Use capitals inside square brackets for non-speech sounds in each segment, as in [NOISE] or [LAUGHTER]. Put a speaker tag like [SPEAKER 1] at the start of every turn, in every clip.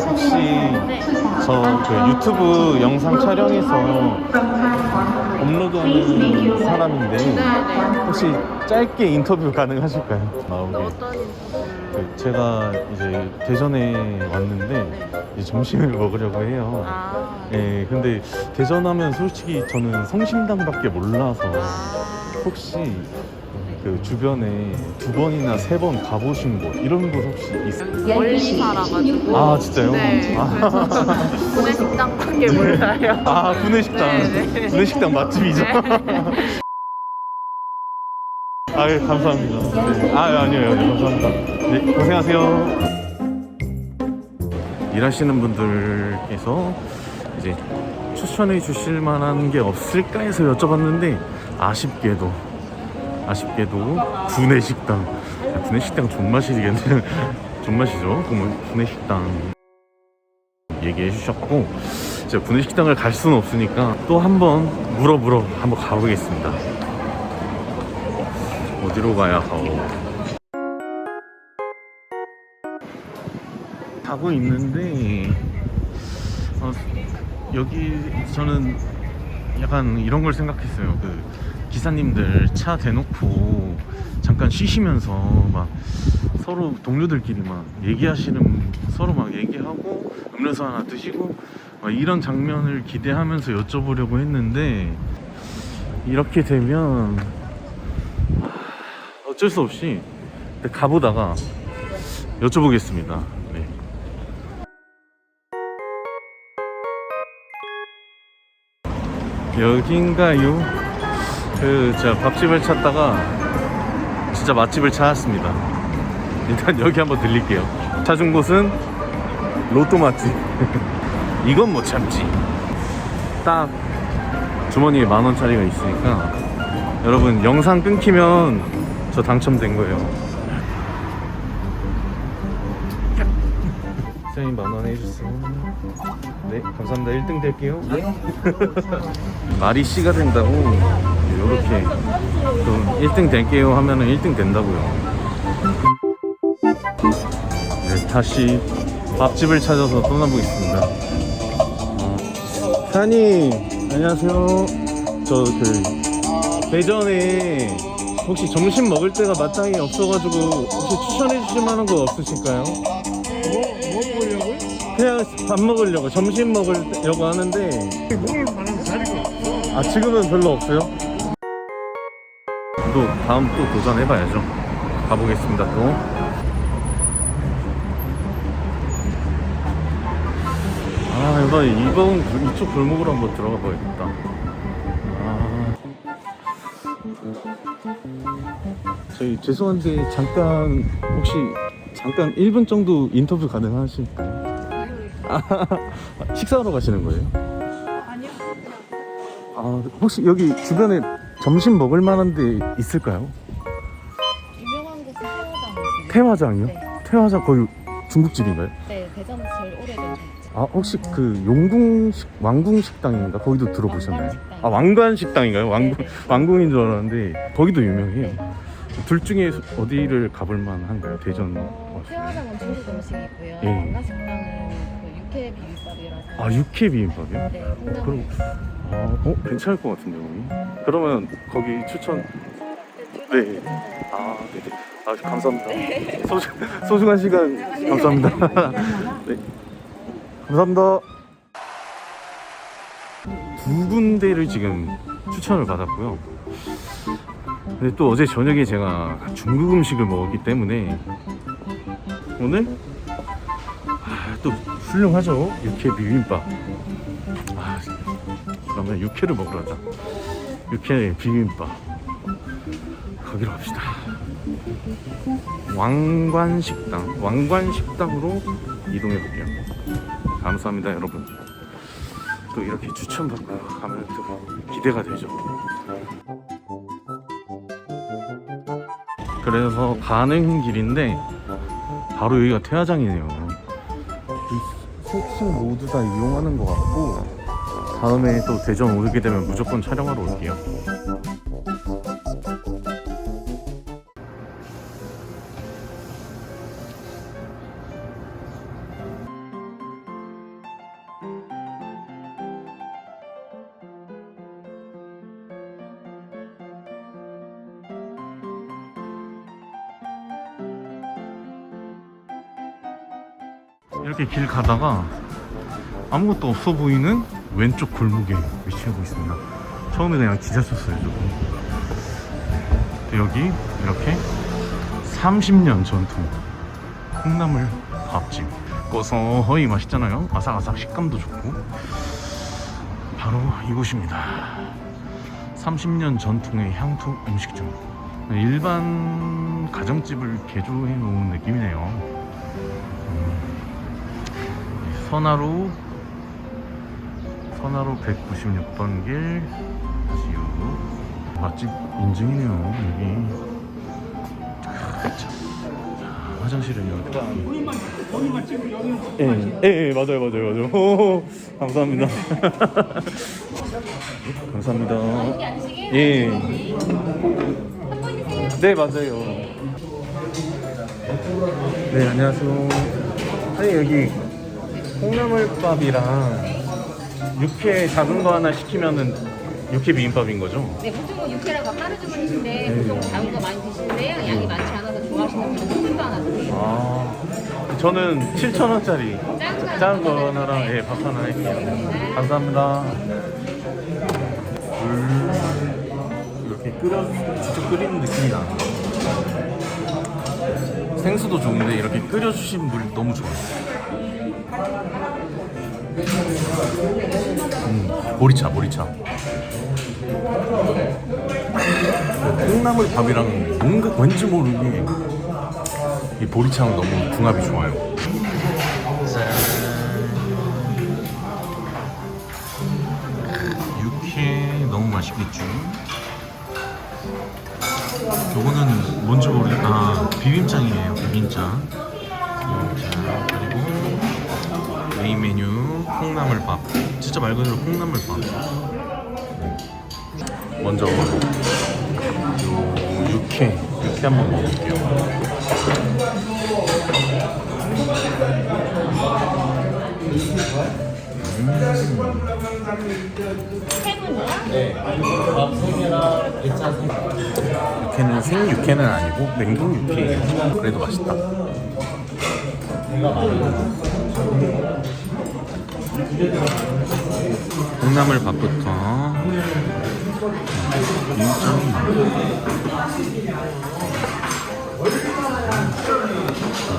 [SPEAKER 1] 혹시 저그 유튜브 영상 촬영해서 업로드하는 사람인데. 혹시 짧게 인터뷰 가능하실까요? 나오게. 그 제가 이제 대전에 왔는데 이제 점심을 먹으려고 해요.
[SPEAKER 2] 아,
[SPEAKER 1] 예, 근데 대전 하면 솔직히 저는 성심당밖에 몰라서
[SPEAKER 2] 아,
[SPEAKER 1] 혹시 그 주변에 두 번이나 세 번 가보신 곳 이런 곳 혹시 있어요?
[SPEAKER 2] 멀리 살아가지고.
[SPEAKER 1] 아 진짜요?
[SPEAKER 2] 네.
[SPEAKER 1] 아,
[SPEAKER 2] 그래서 구내식당 밖에 몰라요.
[SPEAKER 1] 아 구내식당
[SPEAKER 2] 네, 네.
[SPEAKER 1] 구내식당 맛집이죠? 아유 감사합니다. 네. 아 아니에요 아니에요 감사합니다. 네 고생하세요. 일하시는 분들께서 이제 추천해 주실 만한 게 없을까 해서 여쭤봤는데 아쉽게도 아쉽게도 구내식당 아, 구내식당 존맛이겠네 [LAUGHS] 존맛이죠 구- 구내식당 얘기해 주셨고 제가 구내식당을 갈 수는 없으니까 또 한번 물어 물어 한번 가보겠습니다 어디로 가야 하오 가고 있는데 어, 여기 저는 약간 이런 걸 생각했어요. 그 기사님들 차 대놓고 잠깐 쉬시면서 막 서로 동료들끼리 막 얘기하시는 서로 막 얘기하고 음료수 하나 드시고 막 이런 장면을 기대하면서 여쭤보려고 했는데 이렇게 되면 어쩔 수 없이 가보다가 여쭤보겠습니다. 네. 여긴가요? 그, 제가 밥집을 찾다가 진짜 맛집을 찾았습니다. 일단 여기 한번 들릴게요. 찾은 곳은 로또 맛집. [LAUGHS] 이건 못 참지. 딱 주머니에 만 원짜리가 있으니까 여러분 영상 끊기면 저 당첨된 거예요. 사인 만원 해주세요. 네, 감사합니다. 1등 될게요. [LAUGHS] 말이 씨가 된다고 이렇게 또 1등 될게요 하면은 1등 된다고요. 네, 다시 밥집을 찾아서 떠나보겠습니다. 사장님, 안녕하세요. 저 그 대전에 혹시 점심 먹을 때가 마땅히 없어가지고 혹시 추천해 주실 만한 거 없으실까요?
[SPEAKER 3] 뭐, 뭐 보려고요?
[SPEAKER 1] 그냥 밥 먹으려고 점심 먹으려고 하는데
[SPEAKER 3] 먹을 만한 자리가 없어.
[SPEAKER 1] 아 지금은 별로 없어요? 또 다음 또 도전해봐야죠 가보겠습니다 또 아, 이번, 이번 그- 이쪽 골목으로 한번 들어가 봐야겠다. 저희 죄송한데 잠깐 혹시 잠깐 1분 정도 인터뷰 가능하실까요? 아, 식사하러 가시는 거예요?
[SPEAKER 2] 아니요.
[SPEAKER 1] 아, 혹시 여기 주변에 점심 먹을 만한 데 있을까요?
[SPEAKER 4] 유명한 곳은 태화장이에요.
[SPEAKER 1] 태화장이요?
[SPEAKER 4] 네.
[SPEAKER 1] 태화장 거의 중국집인가요?
[SPEAKER 4] 네, 대전에서 제일 오래된.
[SPEAKER 1] 아, 혹시 그 용궁식, 왕궁 식당인가? 거기도 들어보셨나요?
[SPEAKER 4] 왕관식당.
[SPEAKER 1] 아, 왕관 식당인가요? 왕궁,
[SPEAKER 4] 네, 네.
[SPEAKER 1] 왕궁인 줄 알았는데 거기도 유명해요.
[SPEAKER 4] 네.
[SPEAKER 1] 둘 중에 어디를 가볼 만한가요? 대전.
[SPEAKER 4] 태화장은 중국 음식이고요.
[SPEAKER 1] 예.
[SPEAKER 4] 왕가식당은 그 육회 비빔밥이라서.
[SPEAKER 1] 아, 육회 비빔밥이요?
[SPEAKER 4] 네.
[SPEAKER 1] 그럼, 아, 어? 괜찮을 것 같은데, 거기? 그러면 거기 추천, 네. 아, 네. 아, 감사합니다. 소중, 소중한 시간 감사합니다. 네. [LAUGHS] 감사합니다. 두 군데를 지금 추천을 받았고요. 근데 또 어제 저녁에 제가 중국 음식을 먹었기 때문에 오늘 아, 또 훌륭하죠. 육회 비빔밥. 아, 그러면 육회를 먹으러 가자. 육회 비빔밥. 거기로 갑시다. 왕관식당. 왕관식당으로 이동해 볼게요. 감사합니다, 여러분. 또 이렇게 추천받고 가면 또 기대가 되죠. 그래서 가는 길인데 바로 여기가 태화장이네요. 이 셋씩 모두 다 이용하는 것 같고 다음에 또 대전 오게 되면 무조건 촬영하러 올게요. 이렇게 길 가다가 아무것도 없어 보이는 왼쪽 골목에 위치하고 있습니다. 처음에 그냥 지나쳤어요, 조금. 근데 여기 이렇게 30년 전통 콩나물 밥집. 고소하니 맛있잖아요. 아삭아삭 식감도 좋고. 바로 이곳입니다. 30년 전통의 향토 음식점. 일반 가정집을 개조해 놓은 느낌이네요. 선화로 선화로 196번 길. 지우 맛집 인증이네요 여기. 아, 화장실은 여기. 예, 예, 예, 맞아요 맞아요 맞아요. 오, [LAUGHS] 감사합니다. [LAUGHS] 감사합니다. 예. 네 맞아요. 네 안녕하세요. 아니 여기 콩나물밥이랑 육회 작은 거 하나 시키면은 육회 비빔밥인 거죠?
[SPEAKER 5] 네, 보통은 육회라고 하루 주문이신데 보통 작은 거 많이 드시는데요. 양이 많지 않아서 좋아하시는 분은 큰거 하나 드세요.
[SPEAKER 1] 아 저는 7,000원짜리
[SPEAKER 5] 작은 거
[SPEAKER 1] 작은 거
[SPEAKER 5] 하나
[SPEAKER 1] 하나랑
[SPEAKER 5] 네.
[SPEAKER 1] 예, 밥 하나 할게요 감사합니다 물 이렇게 끓여 직접 끓이는 느낌이 거 생수도 좋은데 이렇게 끓여주신 물 너무 좋아요 음, 보리차 보리차 콩나물 밥이랑 뭔가 왠지 모르게 이 보리차랑 너무 궁합이 좋아요. 육회 너무 맛있겠죠? 요거는 뭔지 모르 아 비빔장이에요 비빔장. 자 그리고 메인 메뉴 콩나물밥. 진짜 말 그대로 콩나물밥. 먼저 요 육회 육회 한번 먹을게요. 육회는 생 육회는 아니고 냉동 육회예요. 그래도 맛있다. 콩나물 밥부터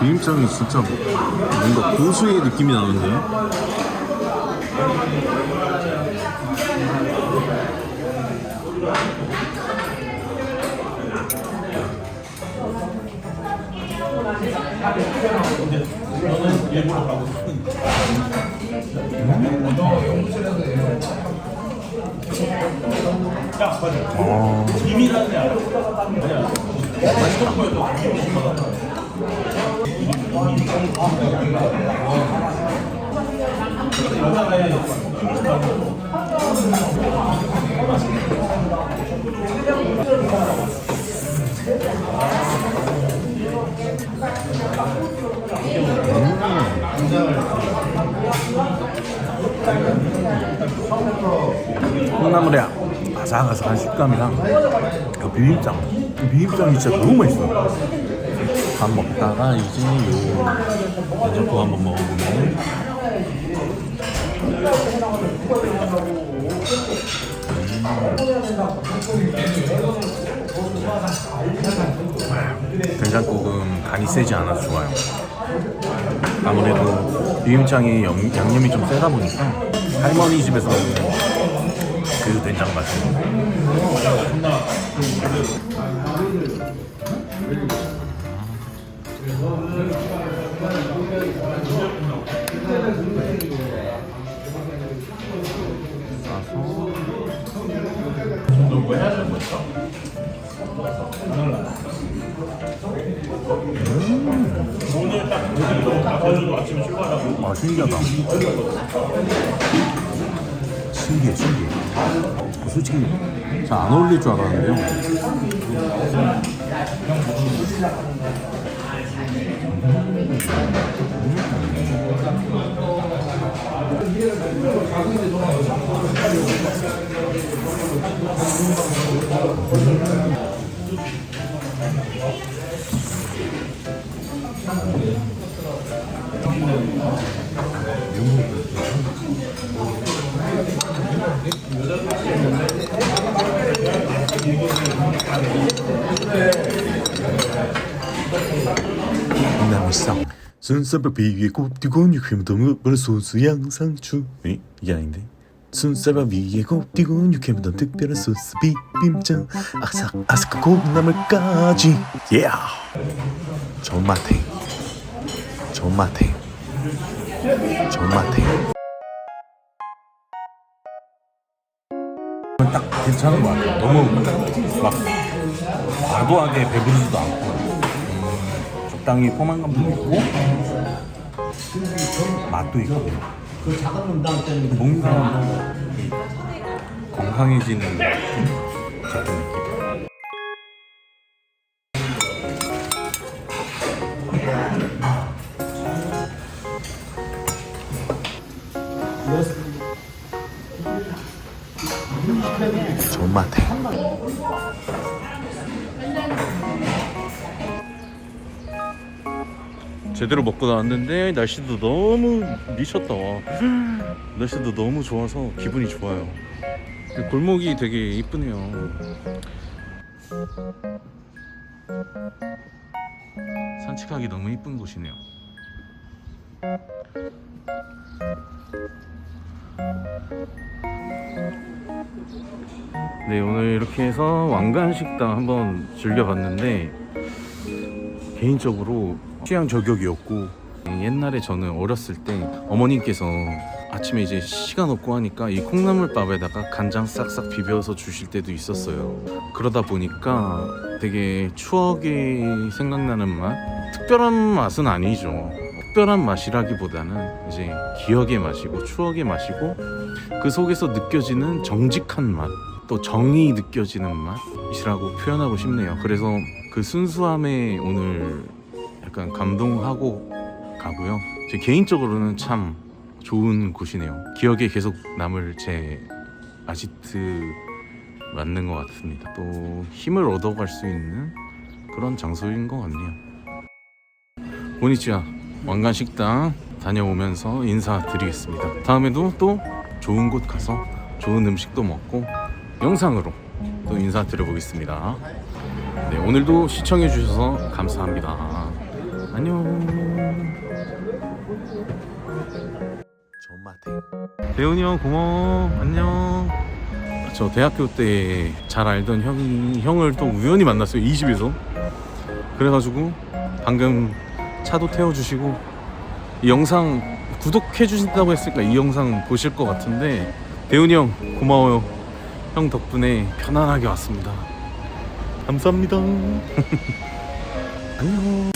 [SPEAKER 1] 비빔장이 비빔장이 진짜 뭔가 고수의 느낌이 나는데 어. 이미라는 애 알아? 아니야. 맛있던 거에도 음. 콩나물의 아삭아삭한 식감이랑 그 비빔장 그 비빔장이 진짜 너무 맛있어 밥 먹다가 이제 요 면접국 한번 먹어보면 음. 된장국은 간이 세지 않아서 좋아요. 아무래도 비빔장이 양념이 좀 세다 보니까 할머니 집에서 먹는 그 된장 맛이. 싸서. 제주도 아침에 출발하고. 와 신기하다. 신기해 신기해. 솔직히 잘 안 어울릴 줄 알았는데요. 음. 일상 순서발 위에 곱디고 육회무덤 을 소스 양상추. 에? 이게 아닌데? 순서발 위에 곱디고 육회무덤 특별한 소스 비빔장 아삭 아삭한 콩나물까지. 예 존맛탱. 존맛탱. 존맛탱. 딱 괜찮은 것 같아요. 너무 막 과도하게 배부르지도 않고. 음, 적당히 포만감도 있고 맛도 있고 먹는 사람도 이 건강해지는 같은 느낌. 존맛 제대로 먹고 나왔는데 날씨도 너무 미쳤다. 와. 날씨도 너무 좋아서 기분이 좋아요. 골목이 되게 이쁘네요. 산책하기 너무 이쁜 곳이네요. 네 오늘 이렇게 해서 왕관식당 한번 즐겨봤는데 개인적으로 취향 저격이었고 옛날에 저는 어렸을 때 어머님께서 아침에 이제 시간 없고 하니까 이 콩나물밥에다가 간장 싹싹 비벼서 주실 때도 있었어요. 그러다 보니까 되게 추억이 생각나는 맛? 특별한 맛은 아니죠. 특별한 맛이라기보다는 이제 기억의 맛이고 추억의 맛이고 그 속에서 느껴지는 정직한 맛, 또 정이 느껴지는 맛이라고 표현하고 싶네요. 그래서 그 순수함에 오늘 약간 감동하고 가고요. 제 개인적으로는 참 좋은 곳이네요. 기억에 계속 남을 제 아지트 맞는 것 같습니다. 또 힘을 얻어갈 수 있는 그런 장소인 것 같네요. 보니치야 왕관 식당 다녀오면서 인사드리겠습니다. 다음에도 또 좋은 곳 가서 좋은 음식도 먹고 영상으로 또 인사드려보겠습니다. 네, 오늘도 시청해주셔서 감사합니다. 안녕. 대훈이 형 고마워. 안녕. 저 대학교 때 잘 알던 형이 형을 또 우연히 만났어요. 이 집에서. 그래가지고 방금 차도 태워주시고 이 영상 구독해 주신다고 했으니까 이 영상 보실 것 같은데 대훈이 형 고마워요. 형 덕분에 편안하게 왔습니다. 감사합니다. [LAUGHS] 안녕.